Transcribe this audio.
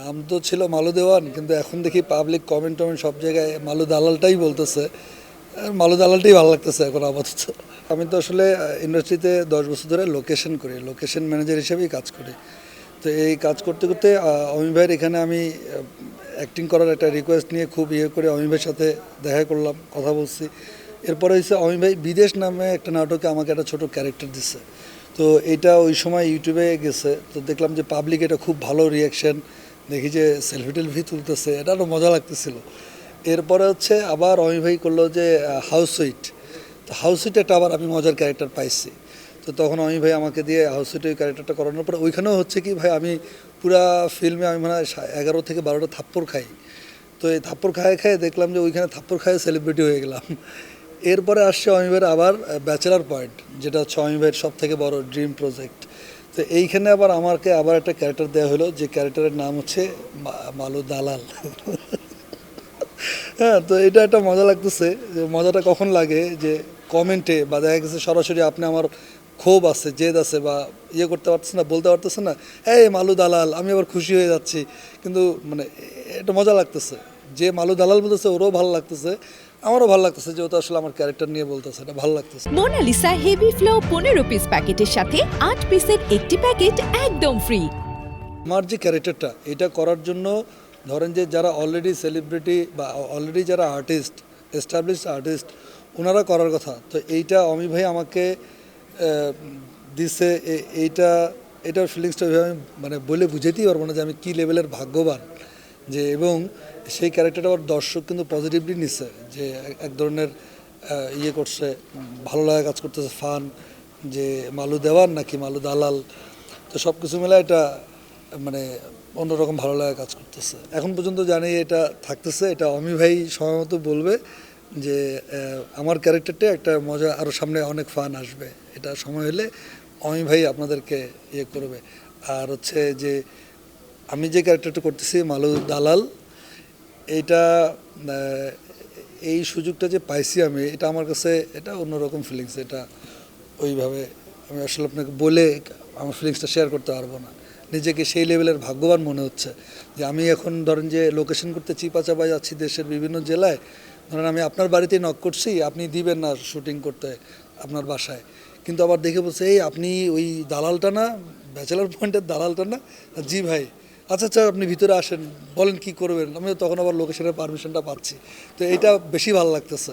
নাম তো ছিল মালু দেওয়ান, কিন্তু এখন দেখি পাবলিক কমেন্ট টমেন্ট সব জায়গায় মালু দালালটাই বলতেছে। মালু দালালটাই ভালো লাগতেছে এখন আপাতত। আমি তো আসলে ইন্ডাস্ট্রিতে দশ বছর ধরে লোকেশন করি লোকেশন ম্যানেজার হিসেবেই কাজ করি। তো এই কাজ করতে করতে অমি ভাইয়ের এখানে আমি অ্যাক্টিং করার একটা রিকোয়েস্ট নিয়ে খুব ইয়ে করে অমি ভাইয়ের সাথে দেখা করলাম, কথা বলছি। এরপরে হচ্ছে অমি ভাই বিদেশ নামে একটা নাটকে আমাকে একটা ছোট ক্যারেক্টার দিচ্ছে তো এটা ওই সময় ইউটিউবে গেছে, তো দেখলাম যে পাবলিক এটা খুব ভালো রিয়াকশন দেখি যে সেলফি টেলফি তুলতেছে, এটা আরও মজা লাগতেছিল। এরপরে হচ্ছে আবার অমি ভাই করল যে হাউস সুইট তো হাউস সুইট একটা আবার আমি মজার ক্যারেক্টার পাইছি। তো তখন অমি ভাই আমাকে দিয়ে হাউস সুইটে ওই ক্যারেক্টারটা করানোর পরে ওইখানেও হচ্ছে কি ভাই আমি পুরা ফিল্মে আমি মানে এগারো থেকে বারোটা থাপ্পড় খাই। তো এই থাপ্পড় খায় খায় দেখলাম যে ওইখানে থাপ্পড় খায় সেলিব্রিটি হয়ে গেলাম। এরপরে আসছে অমিবের আবার ব্যাচেলার পয়েন্ট যেটা হচ্ছে অমিবের সব থেকে বড় ড্রিম প্রজেক্ট তো এইখানে আবার আমাকে আবার একটা ক্যারেক্টার দেওয়া হলো, যে ক্যারেক্টারের নাম হচ্ছে মালু দালাল। হ্যাঁ তো এটা একটা মজা লাগতেছে, যে মজাটা কখন লাগে, যে কমেন্টে বা দেখা গেছে সরাসরি আপনি আমার ক্ষোভ আছে, জেদ আছে বা ইয়ে করতে পারতেছে না, বলতে পারতেছে না, এই মালু দালাল, আমি আবার খুশি হয়ে যাচ্ছি। কিন্তু মানে এটা মজা লাগতেছে। যে মালু দালাল বলতেছে, ওরও ভালো লাগতেছে। আমারও ভালো লাগতেছে যে ও তো আসলে আমার ক্যারেক্টার নিয়ে বলতেছে এটা ভালো লাগতেছে। মোনালিসা হেভি ফ্লো পনেরো পিস প্যাকেটের সাথে আট পিসের একটি প্যাকেট একদম ফ্রি আমার যে ক্যারেক্টারটা এটা করার জন্য ধরেন যে যারা অলরেডি সেলিব্রিটি বা অলরেডি যারা আর্টিস্ট এস্টাবলিশ আর্টিস্ট ওনারা করার কথা। তো এইটা অমি ভাই আমাকে দিছে এইটা এটার ফিলিংসটা আমি মানে বলে বুঝাতেই পারব না যে আমি কী লেভেলের ভাগ্যবান। যে এবং সেই ক্যারেক্টারটা আবার দর্শক কিন্তু পজিটিভলি নিচ্ছে যে এক- ধরনের ইয়ে করছে, ভালো লাগা কাজ করতেছে ফান যে মালু দেওয়ান নাকি মালু দালাল, তো সব কিছু মিলে এটা মানে অন্যরকম ভালো লাগা কাজ করতেছে। এখন পর্যন্ত জানি এটা থাকতেছে, এটা অমি ভাই সময়মতো বলবে যে আমার ক্যারেক্টারটা একটা মজা আরও সামনে অনেক ফান আসবে। এটা সময় হলে অমি ভাই আপনাদেরকে ইয়ে করবে। আর হচ্ছে যে আমি যে ক্যারেক্টারটা করতেছি মালু দালাল আহ, এই সুযোগটা যে পাইছি আমি এটা আমার কাছে এটা অন্যরকম ফিলিংস এটা ওইভাবে আমি আসলে আপনাকে বলে আমার ফিলিংসটা শেয়ার করতে পারব না। নিজেকে সেই লেভেলের ভাগ্যবান মনে হচ্ছে যে আমি এখন ধরেন যে লোকেশন করতে চিপাচাপা যাচ্ছি দেশের বিভিন্ন জেলায় ধরেন আমি আপনার বাড়িতেই নক করছি আপনি দিবেন না শুটিং করতে আপনার বাসায়। কিন্তু আবার দেখে বলছে এই আপনি ওই দালালটা না ব্যাচেলার পয়েন্টের দালালটা না? জি ভাই আচ্ছা স্যার আপনি ভিতরে আসেন, বলেন কি করবেন? আমি তখন আবার লোকেশনের পারমিশনটা পাচ্ছি। তো এটা বেশি ভালো লাগতেছে।